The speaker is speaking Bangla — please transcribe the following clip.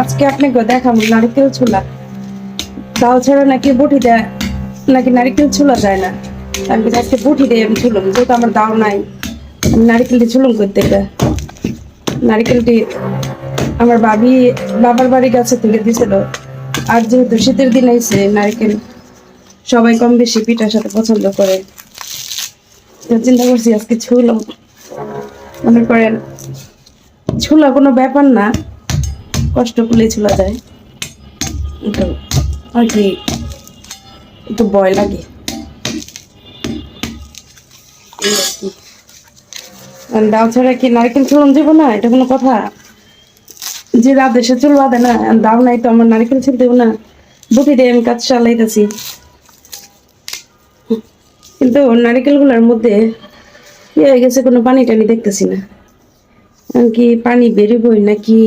আজকে আপনাকে দেখাবো, নারকেল ছোলা তাও ছাড়া নাকি বটি দেয়, নাকি নারকেল ছোলা যায় না? আমি আজকে বটি দিয়ে আমি ছুলুম যেহেতু আমার দাও নাই নারকেলটি ছুলুম করতে নারকেলটি আমার ভাবি বাবার বাড়ির কাছে থেকে দিছিল। আর যেহেতু শীতের দিন আইছে, নারকেল সবাই কম বেশি পিঠার সাথে পছন্দ করে। চিন্তা করছি আজকে ছুলাম। মনে করেন, ছুলা কোনো ব্যাপার না। কষ্ট করলেই ছুলা যায়। তো আর কি, একটু ভয় লাগে। আর। দাও ছাড়া কি নারকেল চুলন দেবো না? এটা কোনো কথা? যে রাত দেশে চুল বাঁধে না দাও নাই তো আমার নারকেল ছিল দেবো না। বুটি দিয়ে আমি কাজ চালাইতেছি। কিন্তু নারকেলগুলার মধ্যে কি হয়ে গেছে, কোনো পানি টানি দেখতেছি না। কি পানি বেরোবই নাকি?